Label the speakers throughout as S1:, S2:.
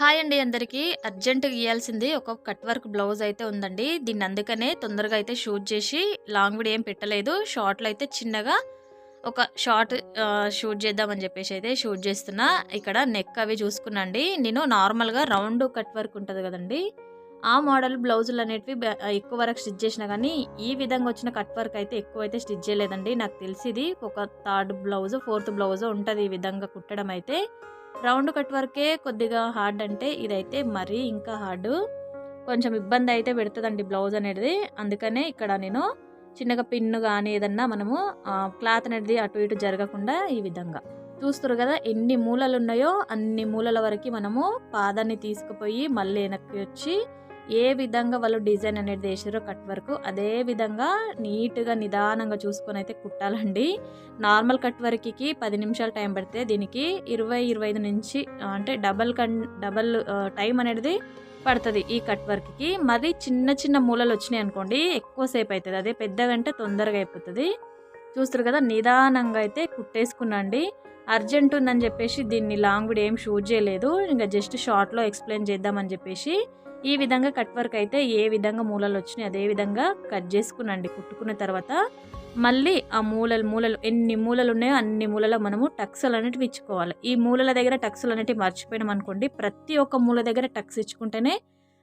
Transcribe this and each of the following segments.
S1: Hi అండి అందరికీ. Urgent గీయాల్సింది ఒక కట్ వర్క్ బ్లౌజ్ అయితే ఉందండి. దీన్ని అందుకనే తొందరగా అయితే షూట్ చేసి లాంగ్ వీడియో ఏం పెట్టలేదు. షార్ట్లో అయితే చిన్నగా ఒక షార్ట్ షూట్ చేద్దామని చెప్పేసి అయితే షూట్ చేస్తున్నా. ఇక్కడ నెక్ అవి చూసుకున్నాండి నేను నార్మల్గా రౌండ్ కట్ వర్క్ ఉంటుంది కదండి. ఆ మోడల్ బ్లౌజులు అనేటివి ఎక్కువ వరకు స్టిచ్ చేసినా కానీ ఈ విధంగా వచ్చిన కట్ వర్క్ అయితే ఎక్కువ అయితే స్టిచ్ చేయలేదండి. నాకు తెలిసి ఇది ఒక థర్డ్ బ్లౌజ్ ఫోర్త్ బ్లౌజ్ ఉంటుంది ఈ విధంగా కుట్టడం అయితే. రౌండ్ కట్ వర్కే కొద్దిగా హార్డ్ అంటే ఇదైతే మరీ ఇంకా హార్డ్. కొంచెం ఇబ్బంది అయితే పెడుతుందండి బ్లౌజ్ అనేది. అందుకనే ఇక్కడ నేను చిన్నగా పిన్ను కానీ ఏదన్నా మనము క్లాత్ అనేది అటు ఇటు జరగకుండా ఈ విధంగా. చూస్తారు కదా ఎన్ని మూలలు ఉన్నాయో అన్ని మూలల వరకు మనము పాదాన్ని తీసుకుపోయి మళ్ళీ వెనక్కి వచ్చి ఏ విధంగా వాళ్ళు డిజైన్ అనేది వేసారో కట్ వర్క్ అదే విధంగా నీట్గా నిదానంగా చూసుకొని అయితే కుట్టాలండి. నార్మల్ కట్ వర్క్కి పది నిమిషాలు టైం పడితే దీనికి ఇరవై ఇరవై ఐదు నుంచి అంటే డబల్ కన్ డబల్ టైం అనేది పడుతుంది ఈ కట్ వర్క్కి. మరీ చిన్న చిన్న మూలలు వచ్చినాయి అనుకోండి ఎక్కువసేపు అవుతుంది అదే పెద్దగంటే తొందరగా అయిపోతుంది. చూస్తారు కదా నిదానంగా అయితే కుట్టేసుకున్నాండి అర్జెంట్ ఉందని చెప్పేసి దీన్ని లాంగ్ వీడియో ఏం షూట్ చేయలేదు. ఇంకా జస్ట్ షార్ట్లో ఎక్స్ప్లెయిన్ చేద్దామని చెప్పేసి ఈ విధంగా కట్ వర్క్ అయితే ఏ విధంగా మూలలు వచ్చినాయి అదే విధంగా కట్ చేసుకునండి. కుట్టుకున్న తర్వాత మళ్ళీ ఆ మూలలు మూలలు ఎన్ని మూలలు ఉన్నాయో అన్ని మూలలో మనము టక్స్లు అనేటివి ఇచ్చుకోవాలి. ఈ మూలల దగ్గర టక్స్లు అనేటివి మర్చిపోయినాం అనుకోండి ప్రతి ఒక్క మూల దగ్గర టక్స్ ఇచ్చుకుంటేనే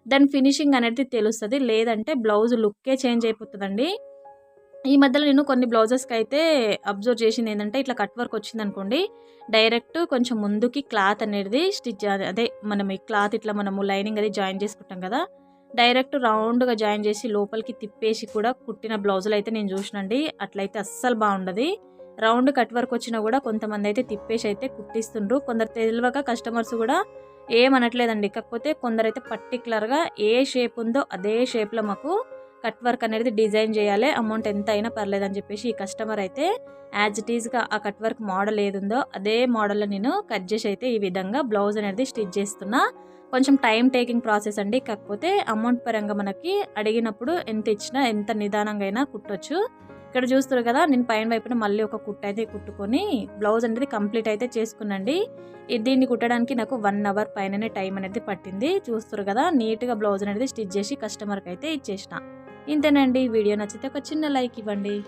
S1: దాని ఫినిషింగ్ అనేది తెలుస్తుంది. లేదంటే బ్లౌజ్ లుక్కే చేంజ్ అయిపోతుందండి. ఈ మధ్యలో నేను కొన్ని బ్లౌజెస్కి అయితే అబ్జర్వ్ చేసింది ఏంటంటే ఇట్లా కట్ వర్క్ వచ్చింది అనుకోండి డైరెక్ట్ కొంచెం ముందుకి క్లాత్ అనేది స్టిచ్ అదే మనం ఈ క్లాత్ ఇట్లా మనము లైనింగ్ అది జాయిన్ చేసుకుంటాం కదా డైరెక్ట్ రౌండ్గా జాయిన్ చేసి లోపలికి తిప్పేసి కూడా కుట్టిన బ్లౌజులు అయితే నేను చూసినండి. అట్లయితే అస్సలు బాగుండదు. రౌండ్ కట్ వర్క్ వచ్చినా కూడా కొంతమంది అయితే తిప్పేసి అయితే కుట్టిస్తుండ్రు. కొందరు తెలియక కస్టమర్స్ కూడా ఏమనట్లేదండి. కాకపోతే కొందరైతే పర్టికులర్గా ఏ షేప్ ఉందో అదే షేప్లో మాకు కట్ వర్క్ అనేది డిజైన్ చేయాలి అమౌంట్ ఎంత అయినా పర్లేదు అని చెప్పేసి ఈ కస్టమర్ అయితే యాజ్ ఇట్ ఈజ్గా ఆ కట్ వర్క్ మోడల్ ఏది ఉందో అదే మోడల్లో నేను కట్ చేసి అయితే ఈ విధంగా బ్లౌజ్ అనేది స్టిచ్ చేస్తున్నా. కొంచెం టైం టేకింగ్ ప్రాసెస్ అండి కాకపోతే అమౌంట్ పరంగా మనకి అడిగినప్పుడు ఎంత ఇచ్చినా ఎంత నిదానంగా అయినా కుట్టొచ్చు. ఇక్కడ చూస్తారు కదా నేను పైన వైపున మళ్ళీ ఒక కుట్ట అయితే కుట్టుకొని బ్లౌజ్ అనేది కంప్లీట్ అయితే చేసుకునండి దీన్ని కుట్టడానికి నాకు వన్ అవర్ పైననే టైం అనేది పట్టింది. చూస్తారు కదా నీట్గా బ్లౌజ్ అనేది స్టిచ్ చేసి కస్టమర్కి అయితే ఇచ్చేసిన. ఇంతేనండి. వీడియో నచ్చితే ఒక చిన్న లైక్ ఇవ్వండి.